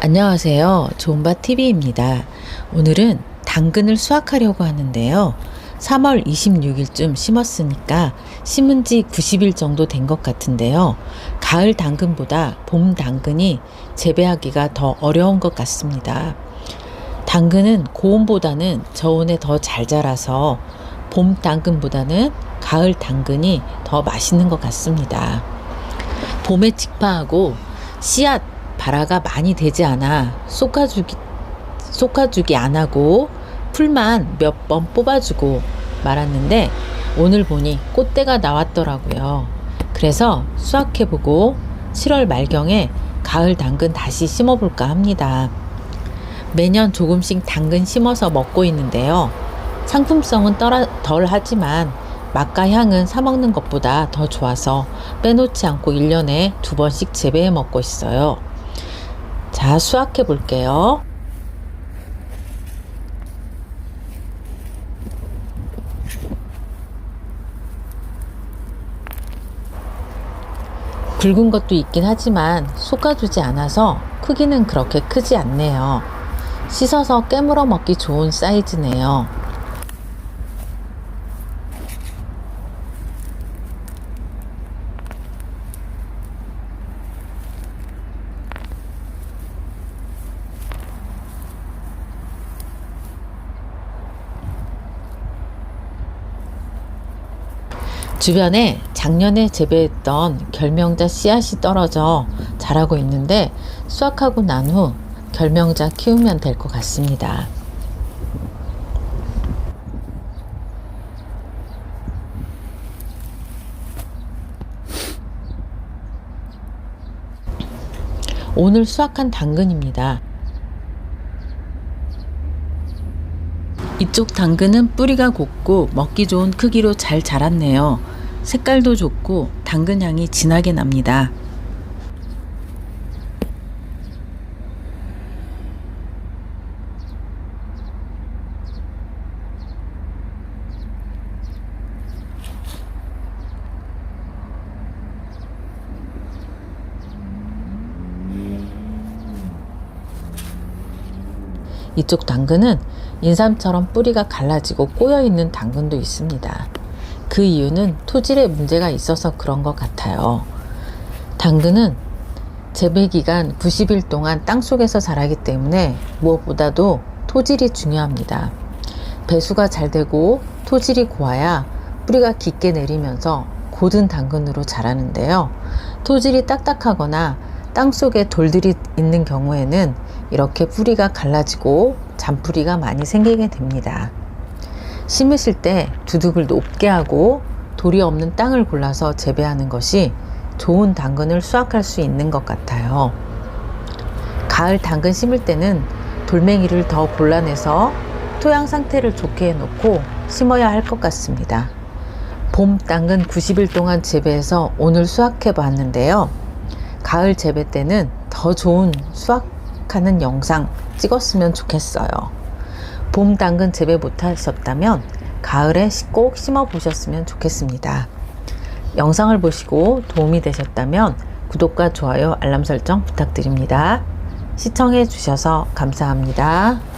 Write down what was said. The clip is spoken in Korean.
안녕하세요. 좋은바TV입니다. 오늘은 당근을 수확하려고 하는데요. 3월 26일쯤 심었으니까 심은 지 90일 정도 된 것 같은데요. 가을 당근보다 봄 당근이 재배하기가 더 어려운 것 같습니다. 당근은 고온보다는 저온에 더 잘 자라서 봄 당근보다는 가을 당근이 더 맛있는 것 같습니다. 봄에 직파하고 씨앗 발화가 많이 되지 않아 솎아주기, 솎아주기 안 하고 풀만 몇 번 뽑아주고 말았는데 오늘 보니 꽃대가 나왔더라고요. 그래서 수확해보고 7월 말경에 가을 당근 다시 심어볼까 합니다. 매년 조금씩 당근 심어서 먹고 있는데요. 상품성은 덜 하지만 맛과 향은 사먹는 것보다 더 좋아서 빼놓지 않고 1년에 두 번씩 재배해 먹고 있어요. 자, 수확해 볼게요. 굵은 것도 있긴 하지만 솎아주지 않아서 크기는 그렇게 크지 않네요. 씻어서 깨물어 먹기 좋은 사이즈네요. 주변에 작년에 재배했던 결명자 씨앗이 떨어져 자라고 있는데 수확하고 난 후 결명자 키우면 될 것 같습니다. 오늘 수확한 당근입니다. 이쪽 당근은 뿌리가 곱고 먹기 좋은 크기로 잘 자랐네요. 색깔도 좋고 당근 향이 진하게 납니다. 이쪽 당근은 인삼처럼 뿌리가 갈라지고 꼬여 있는 당근도 있습니다. 그 이유는 토질에 문제가 있어서 그런 것 같아요. 당근은 재배 기간 90일 동안 땅 속에서 자라기 때문에 무엇보다도 토질이 중요합니다. 배수가 잘 되고 토질이 고와야 뿌리가 깊게 내리면서 고든 당근으로 자라는데요. 토질이 딱딱하거나 땅 속에 돌들이 있는 경우에는 이렇게 뿌리가 갈라지고 잔뿌리가 많이 생기게 됩니다. 심으실 때 두둑을 높게 하고 돌이 없는 땅을 골라서 재배하는 것이 좋은 당근을 수확할 수 있는 것 같아요. 가을 당근 심을 때는 돌멩이를 더 골라내서 토양 상태를 좋게 해놓고 심어야 할 것 같습니다. 봄 당근 90일 동안 재배해서 오늘 수확해 봤는데요. 가을 재배 때는 더 좋은 수확 하는 영상 찍었으면 좋겠어요. 봄 당근 재배 못하셨다면 가을에 꼭 심어 보셨으면 좋겠습니다. 영상을 보시고 도움이 되셨다면 구독과 좋아요, 알람 설정 부탁드립니다. 시청해 주셔서 감사합니다.